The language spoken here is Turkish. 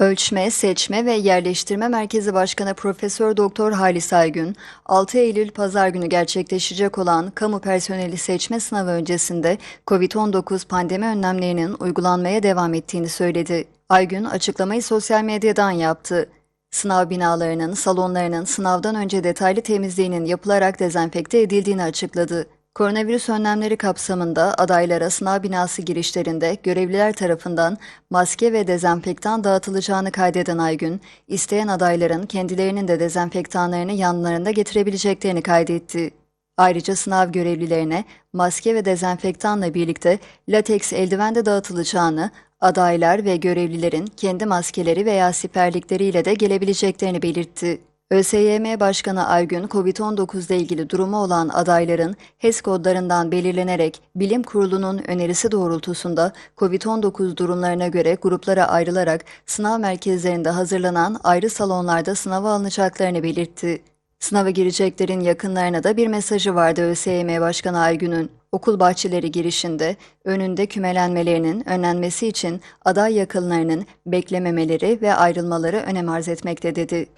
Ölçme, Seçme ve Yerleştirme Merkezi Başkanı Profesör Doktor Halis Aygün, 6 Eylül pazar günü gerçekleşecek olan kamu personeli seçme sınavı öncesinde COVID-19 pandemi önlemlerinin uygulanmaya devam ettiğini söyledi. Aygün açıklamayı sosyal medyadan yaptı. Sınav binalarının, salonlarının sınavdan önce detaylı temizliğinin yapılarak dezenfekte edildiğini açıkladı. Koronavirüs önlemleri kapsamında adaylara sınav binası girişlerinde görevliler tarafından maske ve dezenfektan dağıtılacağını kaydeden Aygün, isteyen adayların kendilerinin de dezenfektanlarını yanlarında getirebileceklerini kaydetti. Ayrıca sınav görevlilerine maske ve dezenfektanla birlikte lateks eldiven de dağıtılacağını, adaylar ve görevlilerin kendi maskeleri veya siperlikleriyle de gelebileceklerini belirtti. ÖSYM Başkanı Aygün, COVID-19 ile ilgili durumu olan adayların HES kodlarından belirlenerek Bilim Kurulu'nun önerisi doğrultusunda COVID-19 durumlarına göre gruplara ayrılarak sınav merkezlerinde hazırlanan ayrı salonlarda sınava alınacaklarını belirtti. Sınava gireceklerin yakınlarına da bir mesajı vardı ÖSYM Başkanı Aygün'ün. Okul bahçeleri girişinde önünde kümelenmelerinin önlenmesi için aday yakınlarının beklememeleri ve ayrılmaları önem arz etmekte dedi.